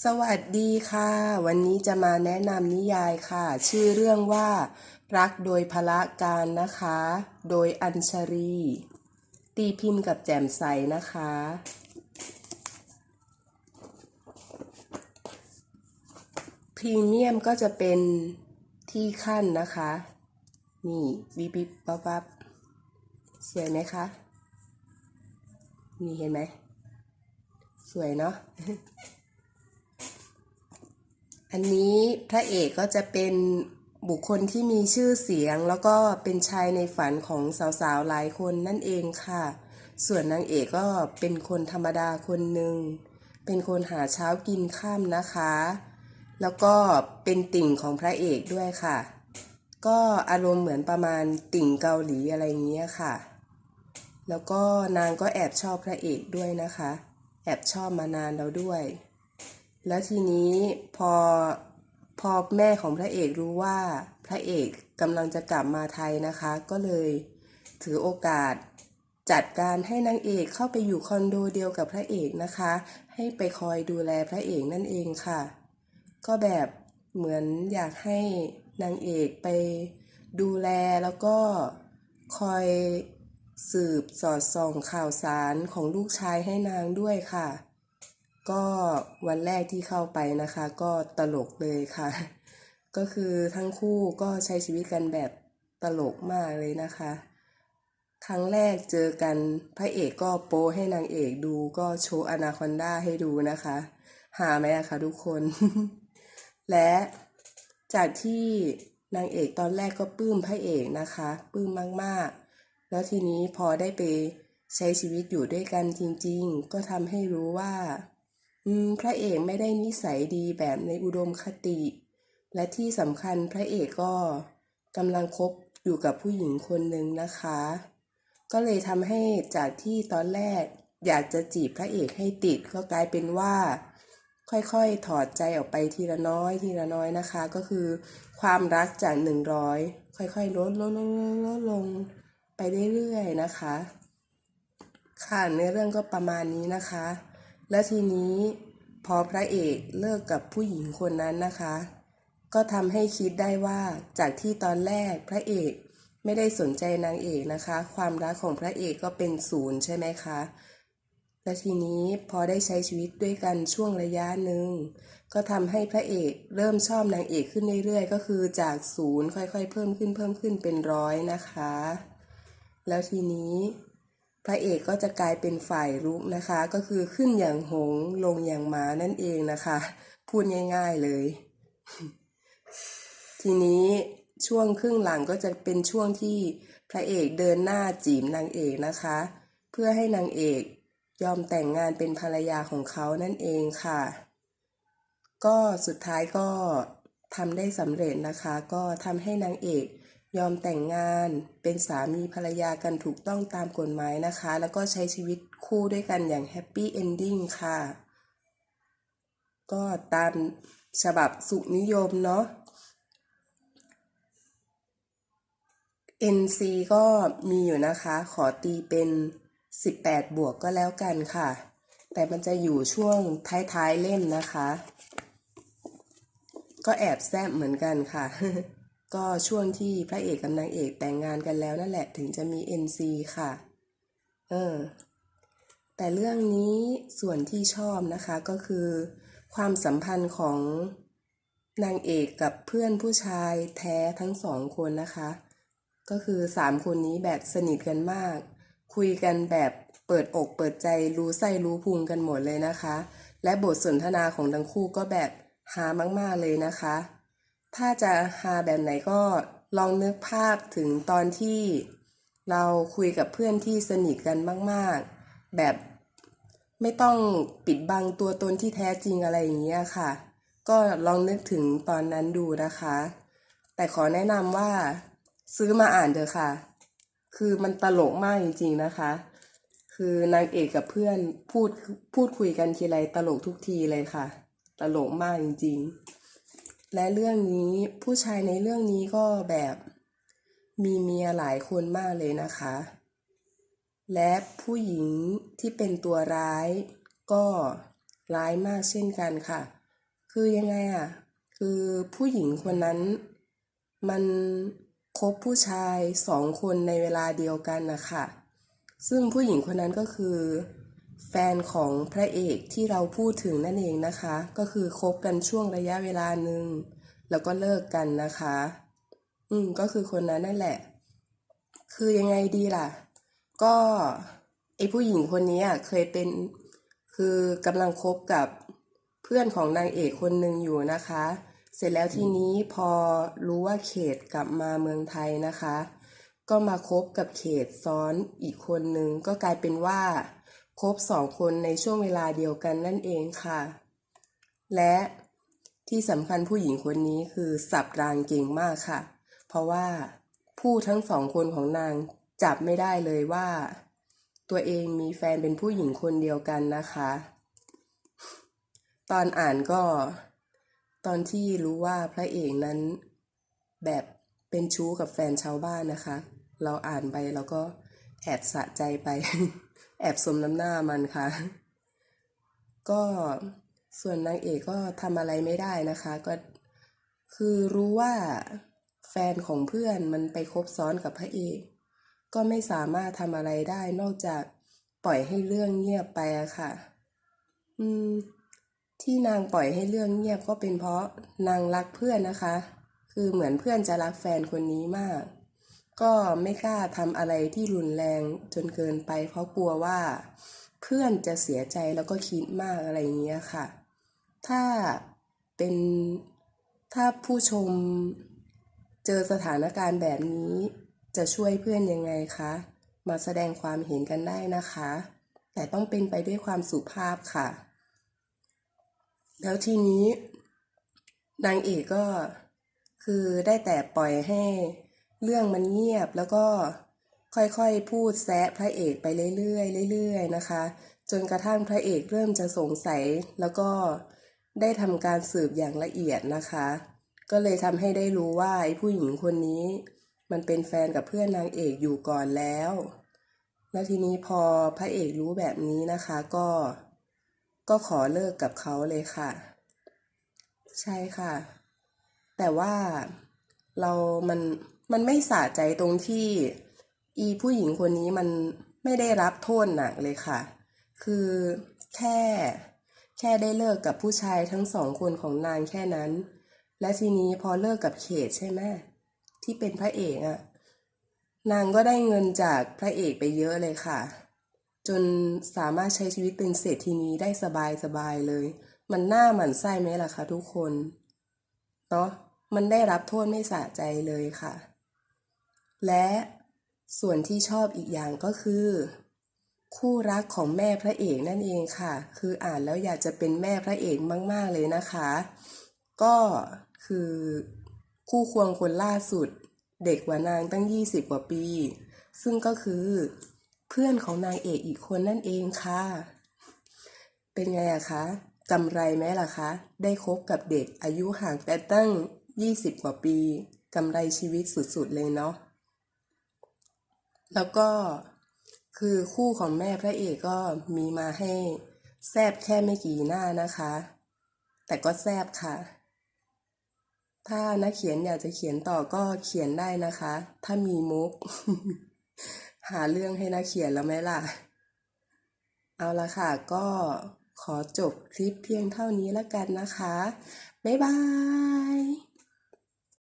สวัสดีค่ะ วันนี้จะมาแนะนำนิยายค่ะ ชื่อเรื่องว่า รักโดยพละการนะคะ โดยอัญชรี ตีพิมพ์กับแจ่มใสนะคะ พรีเมียมก็จะเป็นที่ขั้นนะคะ นี่วิบิบวับวับสวยไหมคะ นี่เห็นไหม สวยเนาะ อันนี้พระเอกก็จะเป็นบุคคลที่มีชื่อเสียง แล้วก็เป็นชายในฝันของสาวๆหลายคนนั่นเองค่ะ ส่วนนางเอกก็เป็นคนธรรมดาคนหนึ่ง เป็นคนหาเช้ากินข้ามนะคะ แล้วก็เป็นติ่งของพระเอกด้วยค่ะ ก็อารมณ์เหมือนประมาณติ่งเกาหลีอะไรเงี้ยค่ะ แล้วก็นางก็แอบชอบพระเอกด้วยนะคะ แอบชอบมานานแล้วด้วย แล้วทีนี้พอพอแม่ของพระเอกรู้ว่าพระเอกกำลังจะกลับมาไทยนะคะ ก็เลยถือโอกาสจัดการให้นางเอกเข้าไปอยู่คอนโดเดียวกับพระเอกนะคะ ให้ไปคอยดูแลพระเอกนั่นเองค่ะ ก็แบบเหมือนอยากให้นางเอกไปดูแลแล้วก็คอยสืบสอดส่องข่าวสารของลูกชายให้นางด้วยค่ะ ก็วันแรกที่เข้าไปนะคะ ก็ตลกเลยค่ะ ก็คือทั้งคู่ก็ใช้ชีวิตกันแบบตลกมากเลยนะคะ ครั้งแรกเจอกันพระเอกก็โป้ให้นางเอกดูก็โชว์อนาคอนด้าให้ดูนะคะ หาไหมอะคะทุกคน และจากที่นางเอกตอนแรกก็ปลื้มพระเอกนะคะปลื้มมากๆ แล้วทีนี้พอได้ไปใช้ชีวิตอยู่ด้วยกันจริง ๆ ก็ทำให้รู้ว่า อืม พระเอกไม่ได้นิสัยดีแบบในอุดมคติ และที่สำคัญพระเอกก็กำลังคบอยู่กับผู้หญิงคนหนึ่งนะคะ ก็เลยทำให้จากที่ตอนแรกอยากจะจีบพระเอกให้ติดก็กลายเป็นว่า ค่อยๆ ถอดใจออกไปทีละน้อยทีละน้อยนะคะ ก็คือความรักจากหนึ่งร้อยค่อยๆ ลดลดลดลดลดลงไปเรื่อยๆนะคะ ค่ะเนื้อเรื่องก็ประมาณนี้นะคะ แล้วทีนี้พอพระเอกเลิกกับผู้หญิงคนนั้นนะคะ ก็ทำให้คิดได้ว่าจากที่ตอนแรกพระเอกไม่ได้สนใจนางเอกนะคะ ความรักของพระเอกก็เป็นศูนย์ใช่ไหมคะ และทีนี้พอได้ใช้ชีวิตด้วยกันช่วงระยะหนึ่งก็ทำให้พระเอกเริ่มชอบนางเอกขึ้นเรื่อยๆ ก็คือจากศูนย์ค่อยๆ เพิ่มขึ้นเพิ่มขึ้นเป็นร้อยนะคะ แล้วทีนี้ พระเอกก็จะกลายเป็นฝ่ายรุกนะคะ ก็คือขึ้นอย่างหงลงอย่างม้านั่นเองนะคะ พูดง่ายๆเลย ทีนี้ช่วงครึ่งหลังก็จะเป็นช่วงที่พระเอกเดินหน้าจีบนางเอกนะคะ เพื่อให้นางเอกยอมแต่งงานเป็นภรรยาของเขานั่นเองค่ะ ก็สุดท้ายก็ทำได้สำเร็จนะคะ ก็ทำให้นางเอก ยอมแต่งงานเป็นสามีภรรยากันถูกต้องตามกฎหมายนะคะ แล้วก็ใช้ชีวิตคู่ด้วยกันอย่างแฮปปี้เอนดิ้งค่ะ ก็ตามฉบับสุนิยมเนาะ NC ก็มีอยู่นะคะ ขอตีเป็น 18 บวกก็แล้วกันค่ะ แต่มันจะอยู่ช่วงท้ายๆเล่มนะคะ ก็แอบแซบเหมือนกันค่ะ ก็ช่วงที่พระเอกกับนางเอกแต่งงานกันแล้วนั่นแหละถึงจะมี NC ค่ะ เออ แต่เรื่องนี้ส่วนที่ชอบนะคะก็คือ ความสัมพันธ์ของนางเอกกับเพื่อนผู้ชายแท้ทั้งสองคนนะคะ ก็คือสามคนนี้แบบสนิทกันมาก คุยกันแบบเปิดอกเปิดใจรู้ไส้รู้พุงกันหมดเลยนะคะ และบทสนทนาของทั้งคู่ก็แบบฮามากๆเลยนะคะ ถ้าจะฮาแบบไหนก็ลองนึกภาพถึงตอนที่เราคุยกับเพื่อนที่สนิทกันมาก ๆ แบบไม่ต้องปิดบังตัวตนที่แท้จริงอะไรอย่างเงี้ยค่ะ ก็ลองนึกถึงตอนนั้นดูนะคะ แต่ขอแนะนำว่าซื้อมาอ่านเถอะค่ะ คือมันตลกมากจริง ๆ นะคะ คือนางเอกกับเพื่อนพูดพูดคุยกันทีไรตลกทุกทีเลยค่ะ ตลกมากจริง ๆ และเรื่องนี้ผู้ชายในเรื่องนี้ก็แบบมีเมียหลายคนมากเลยนะคะ และผู้หญิงที่เป็นตัวร้ายก็ร้ายมากเช่นกันค่ะ คือยังไงอะ คือผู้หญิงคนนั้น มันคบผู้ชายสองคนในเวลาเดียวกันนะคะซึ่งผู้หญิงคนนั้นก็คือ แฟนของพระเอกที่เราพูดถึงนั่นเองนะคะ ก็คือคบกันช่วงระยะเวลาหนึ่งแล้วก็เลิกกันนะคะ อืมก็คือคนนั้นนั่นแหละ คือยังไงดีล่ะ ก็ไอผู้หญิงคนนี้อะเคยเป็นคือกำลังคบกับเพื่อนของนางเอกคนหนึ่งอยู่นะคะ เสร็จแล้วทีนี้พอรู้ว่าเขตกลับมาเมืองไทยนะคะ ก็มาคบกับเขตซ้อนอีกคนนึงก็กลายเป็นว่า คบสองคนในช่วงเวลาเดียวกันนั่นเองค่ะ และที่สำคัญผู้หญิงคนนี้คือสับรางเก่งมากค่ะ เพราะว่าผู้ทั้งสองคนของนางจับไม่ได้เลยว่า ตัวเองมีแฟนเป็นผู้หญิงคนเดียวกันนะคะ ตอนอ่านก็ ตอนที่รู้ว่าพระเอกนั้นแบบเป็นชู้กับแฟนชาวบ้านนะคะ เราอ่านไปแล้วก็แอบสะใจไป แอบสมน้ำหน้ามันค่ะ ก็ส่วนนางเอกก็ทำอะไรไม่ได้นะคะ ก็คือรู้ว่าแฟนของเพื่อนมันไปคบซ้อนกับพระเอกก็ไม่สามารถทำอะไรได้นอกจากปล่อยให้เรื่องเงียบไปอะค่ะ อืม ที่นางปล่อยให้เรื่องเงียบก็เป็นเพราะนางรักเพื่อนนะคะ คือเหมือนเพื่อนจะรักแฟนคนนี้มาก ก็ไม่กล้าทำอะไรที่รุนแรงจนเกินไป เพราะกลัวว่า เพื่อนจะเสียใจแล้วก็คิดมากอะไรเงี้ยค่ะ ถ้าเป็นถ้าผู้ชมเจอสถานการณ์แบบนี้จะช่วยเพื่อนยังไงคะ มาแสดงความเห็นกันได้นะคะ แต่ต้องเป็นไปด้วยความสุภาพค่ะ แล้วทีนี้นางเอกก็คือได้แต่ปล่อยให้ เรื่องมันเงียบแล้วก็ค่อยๆ พูดแซะพระเอกไปเรื่อยๆเรื่อยๆนะคะ จนกระทั่งพระเอกเริ่มจะสงสัยแล้วก็ได้ทำการสืบอย่างละเอียดนะคะ ก็เลยทำให้ได้รู้ว่าไอ้ผู้หญิงคนนี้ มันเป็นแฟนกับเพื่อนนางเอกอยู่ก่อนแล้ว แล้วทีนี้พอพระเอกรู้แบบนี้นะคะก็ ก็ขอเลิกกับเขาเลยค่ะ ใช่ค่ะ แต่ว่าเรามัน มันไม่สะใจตรงที่ อีผู้หญิงคนนี้มันไม่ได้รับโทษหนักเลยค่ะ คือแค่แค่ได้เลิกกับผู้ชายทั้งสองคนของนางแค่นั้น และทีนี้พอเลิกกับเขตใช่ไหมที่เป็นพระเอกอะนางก็ได้เงินจากพระเอกไปเยอะเลยค่ะ จนสามารถใช้ชีวิตเป็นเศรษฐีนี้ได้สบายสบายเลย มันน่าหมั่นไส้ไหมล่ะคะทุกคนเนาะมันได้รับโทษไม่สะใจเลยค่ะ และส่วนที่ชอบอีกอย่างก็คือ คู่รักของแม่พระเอกนั่นเองค่ะ คืออ่านแล้วอยากจะเป็นแม่พระเอกมาก ๆ เลยนะคะ ก็คือคู่ควงคนล่าสุด เด็กกว่านางตั้ง 20 กว่าปี ซึ่งก็คือเพื่อนของนางเอกอีกคนนั่นเองค่ะ เป็นไงอะคะกำไรไหมล่ะคะ ได้คบกับเด็กอายุห่างกันตั้ง 20 กว่าปีกำไรชีวิตสุดๆเลยเนาะ แล้วก็คือคู่ของแม่พระเอกก็มีมาให้แซบแค่ไม่กี่หน้านะคะ แต่ก็แซบค่ะ ถ้านักเขียนอยากจะเขียนต่อก็เขียนได้นะคะ ถ้ามีมุก หาเรื่องให้นักเขียนแล้วไหมล่ะ เอาละค่ะ ก็ขอจบคลิปเพียงเท่านี้แล้วกันนะคะ บ๊ายบาย